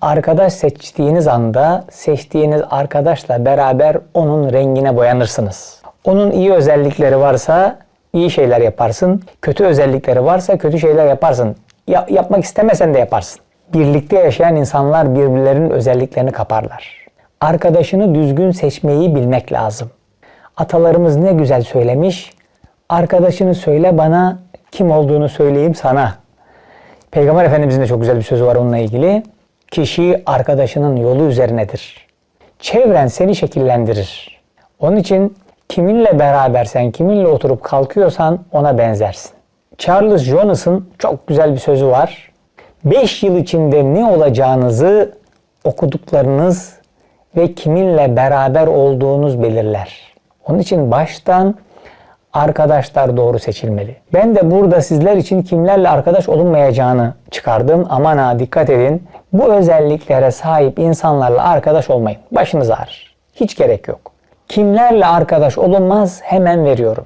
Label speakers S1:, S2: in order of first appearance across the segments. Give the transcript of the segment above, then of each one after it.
S1: arkadaş seçtiğiniz anda seçtiğiniz arkadaşla beraber onun rengine boyanırsınız. Onun iyi özellikleri varsa iyi şeyler yaparsın. Kötü özellikleri varsa kötü şeyler yaparsın. Ya- yapmak istemesen de yaparsın. Birlikte yaşayan insanlar birbirlerinin özelliklerini kaparlar. Arkadaşını düzgün seçmeyi bilmek lazım. Atalarımız ne güzel söylemiş. Arkadaşını söyle bana, kim olduğunu söyleyeyim sana. Peygamber Efendimizin de çok güzel bir sözü var onunla ilgili. Kişi arkadaşının yolu üzerinedir. Çevren seni şekillendirir. Onun için kiminle berabersen, kiminle oturup kalkıyorsan ona benzersin. Charles Jonas'ın çok güzel bir sözü var. 5 yıl içinde ne olacağınızı okuduklarınız ve kiminle beraber olduğunuz belirler. Onun için baştan arkadaşlar doğru seçilmeli. Ben de burada sizler için kimlerle arkadaş olunmayacağını çıkardım. Aman ha dikkat edin. Bu özelliklere sahip insanlarla arkadaş olmayın. Başınız ağrır. Hiç gerek yok. Kimlerle arkadaş olunmaz hemen veriyorum.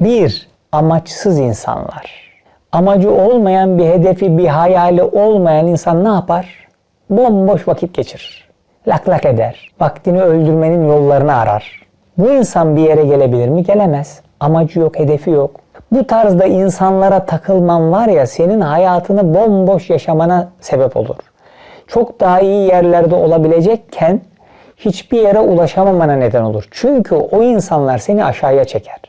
S1: 1. Amaçsız insanlar. Amacı olmayan bir hedefi, bir hayali olmayan insan ne yapar? Bomboş vakit geçirir. Lak lak eder. Vaktini öldürmenin yollarını arar. Bu insan bir yere gelebilir mi? Gelemez. Amacı yok, hedefi yok. Bu tarzda insanlara takılman var ya senin hayatını bomboş yaşamana sebep olur. Çok daha iyi yerlerde olabilecekken hiçbir yere ulaşamamana neden olur. Çünkü o insanlar seni aşağıya çeker.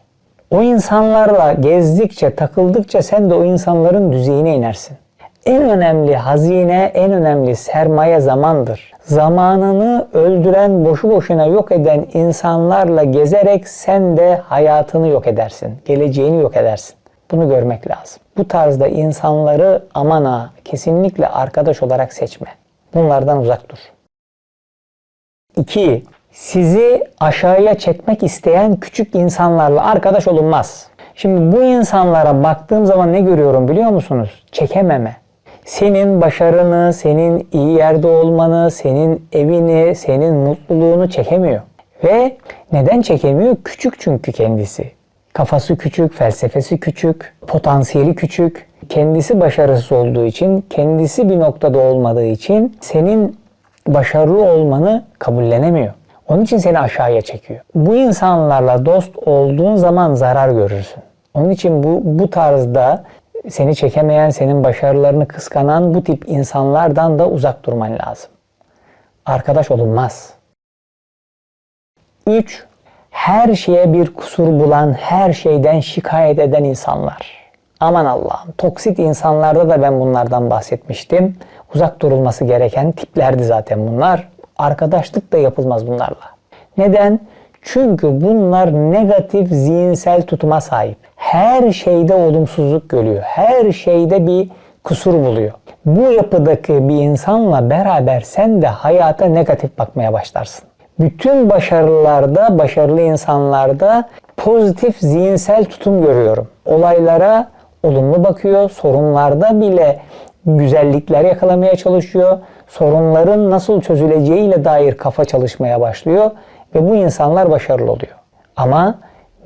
S1: O insanlarla gezdikçe, takıldıkça sen de o insanların düzeyine inersin. En önemli hazine, en önemli sermaye zamandır. Zamanını öldüren, boşu boşuna yok eden insanlarla gezerek sen de hayatını yok edersin. Geleceğini yok edersin. Bunu görmek lazım. Bu tarzda insanları aman ha kesinlikle arkadaş olarak seçme. Bunlardan uzak dur. 2. Sizi aşağıya çekmek isteyen küçük insanlarla arkadaş olunmaz. Şimdi bu insanlara baktığım zaman ne görüyorum biliyor musunuz? Çekememe. Senin başarını, senin iyi yerde olmanı, senin evini, senin mutluluğunu çekemiyor. Ve neden çekemiyor? Küçük çünkü kendisi. Kafası küçük, felsefesi küçük, potansiyeli küçük. Kendisi başarısız olduğu için, kendisi bir noktada olmadığı için senin başarılı olmanı kabullenemiyor. Onun için seni aşağıya çekiyor. Bu insanlarla dost olduğun zaman zarar görürsün. Onun için bu, bu tarzda seni çekemeyen, senin başarılarını kıskanan bu tip insanlardan da uzak durman lazım. Arkadaş olunmaz. 3. Her şeye bir kusur bulan, her şeyden şikayet eden insanlar. Aman Allah'ım. Toksit insanlarda da ben bunlardan bahsetmiştim. Uzak durulması gereken tiplerdi zaten bunlar. Arkadaşlık da yapılmaz bunlarla. Neden? Çünkü bunlar negatif zihinsel tutuma sahip. Her şeyde olumsuzluk görüyor. Her şeyde bir kusur buluyor. Bu yapıdaki bir insanla beraber sen de hayata negatif bakmaya başlarsın. Bütün başarılarda, başarılı insanlarda pozitif zihinsel tutum görüyorum. Olaylara olumlu bakıyor, sorunlarda bile güzellikler yakalamaya çalışıyor. Sorunların nasıl çözüleceğiyle dair kafa çalışmaya başlıyor ve bu insanlar başarılı oluyor. Ama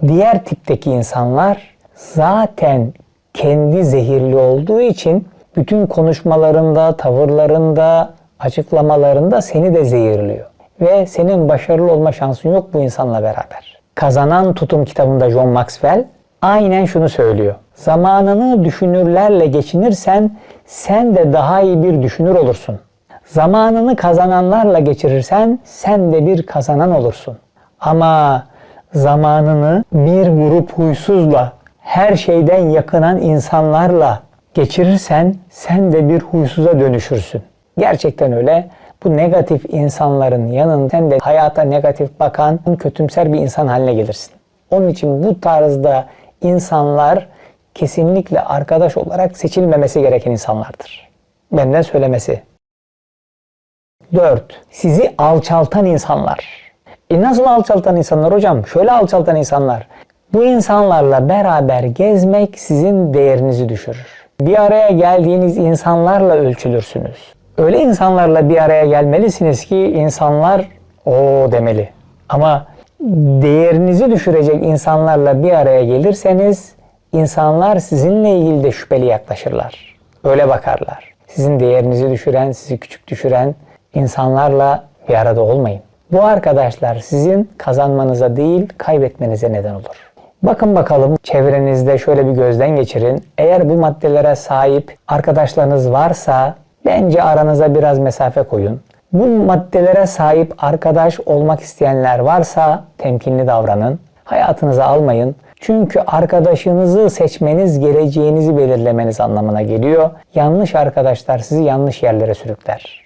S1: diğer tipteki insanlar zaten kendi zehirli olduğu için bütün konuşmalarında, tavırlarında, açıklamalarında seni de zehirliyor. Ve senin başarılı olma şansın yok bu insanla beraber. Kazanan Tutum kitabında John Maxwell aynen şunu söylüyor. Zamanını düşünürlerle geçinirsen sen de daha iyi bir düşünür olursun. Zamanını kazananlarla geçirirsen sen de bir kazanan olursun. Ama zamanını bir grup huysuzla, her şeyden yakınan insanlarla geçirirsen sen de bir huysuza dönüşürsün. Gerçekten öyle. Bu negatif insanların yanında sen de hayata negatif bakan, kötümser bir insan haline gelirsin. Onun için bu tarzda insanlar kesinlikle arkadaş olarak seçilmemesi gereken insanlardır. Benden söylemesi. 4. Sizi alçaltan insanlar. E nasıl alçaltan insanlar hocam? Şöyle alçaltan insanlar. Bu insanlarla beraber gezmek sizin değerinizi düşürür. Bir araya geldiğiniz insanlarla ölçülürsünüz. Öyle insanlarla bir araya gelmelisiniz ki insanlar o demeli. Ama değerinizi düşürecek insanlarla bir araya gelirseniz insanlar sizinle ilgili de şüpheli yaklaşırlar. Öyle bakarlar. sizin değerinizi düşüren, sizi küçük düşüren insanlarla bir arada olmayın. Bu arkadaşlar sizin kazanmanıza değil kaybetmenize neden olur. Bakın bakalım çevrenizde şöyle bir gözden geçirin. Eğer bu maddelere sahip arkadaşlarınız varsa bence aranıza biraz mesafe koyun. Bu maddelere sahip arkadaş olmak isteyenler varsa temkinli davranın. Hayatınıza almayın. Çünkü arkadaşınızı seçmeniz geleceğinizi belirlemeniz anlamına geliyor. Yanlış arkadaşlar sizi yanlış yerlere sürükler.